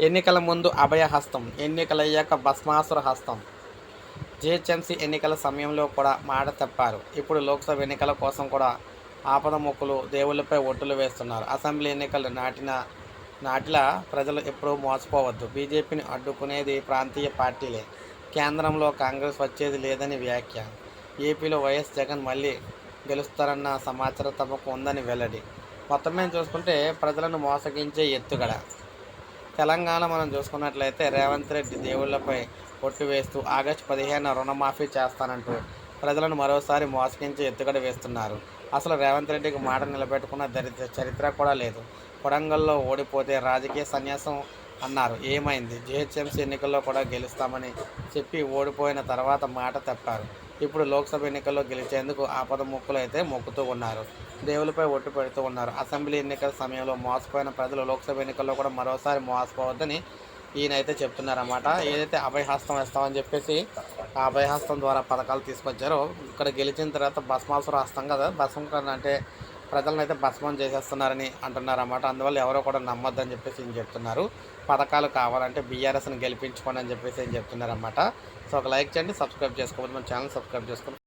ఎన్నికల ముందు అభయహస్తం ఎన్నికలయ్యాక భస్మాసుర హస్తం. జిహెచ్ఎంసీ ఎన్నికల సమయంలో కూడా మాట తప్పారు. ఇప్పుడు లోక్సభ ఎన్నికల కోసం కూడా ఆపద మొక్కులు దేవుళ్ళపై ఒట్టులు వేస్తున్నారు. అసెంబ్లీ ఎన్నికలు నాటిన నాటిలా ప్రజలు ఎప్పుడూ మోసపోవద్దు. బీజేపీని అడ్డుకునేది ప్రాంతీయ పార్టీలే. కేంద్రంలో కాంగ్రెస్ వచ్చేది లేదని వ్యాఖ్య. ఏపీలో వైఎస్ జగన్ మళ్ళీ గెలుస్తారన్న సమాచారం తమకు ఉందని వెల్లడి. మొత్తం మీద చూసుకుంటే ప్రజలను మోసగించే ఎత్తుగడ. తెలంగాణ మనం చూసుకున్నట్లయితే రేవంత్ రెడ్డి దేవుళ్ళపై ఒట్టు వేస్తూ ఆగస్టు పదిహేను రుణమాఫీ చేస్తానంటూ ప్రజలను మరోసారి మోసగించి ఎత్తుగడ వేస్తున్నారు. అసలు రేవంత్ రెడ్డికి మాట నిలబెట్టుకున్న దరిద్ర చరిత్ర కూడా లేదు. కొడంగల్లో ఓడిపోతే రాజకీయ సన్యాసం అన్నారు. ఏమైంది? జిహెచ్ఎంసీ ఎన్నికల్లో కూడా గెలుస్తామని చెప్పి ఓడిపోయిన తర్వాత మాట తప్పారు. ఇప్పుడు లోక్సభ ఎన్నికల్లో గెలిచేందుకు ఆపద మొక్కులు అయితే మొక్కుతూ ఉన్నారు. దేవులపై ఒట్టు పెడుతూ ఉన్నారు. అసెంబ్లీ ఎన్నికల సమయంలో మోసపోయిన ప్రజలు లోక్సభ ఎన్నికల్లో కూడా మరోసారి మోసపోవద్దని ఈయనైతే చెప్తున్నారన్నమాట. ఏదైతే అభయహస్తం వేస్తామని చెప్పేసి ఆ అభయహస్తం ద్వారా పథకాలు తీసుకొచ్చారో ఇక్కడ గెలిచిన తర్వాత భస్మాసుర హస్తం కదా. భస్మం అంటే ప్రజలను అయితే భస్మం చేసేస్తున్నారని అంటున్నారన్నమాట. అందువల్ల ఎవరో కూడా నమ్మొద్దని చెప్పేసి ఈయన చెప్తున్నారు. పథకాలు కావాలంటే బీఆర్ఎస్ని గెలిపించుకోండి అని చెప్పేసి ఏం చెప్తున్నారన్నమాట. సో ఒక లైక్ చేయండి సబ్స్క్రైబ్ చేసుకోవద్దు. మన ఛానల్ సబ్స్క్రైబ్ చేసుకోండి.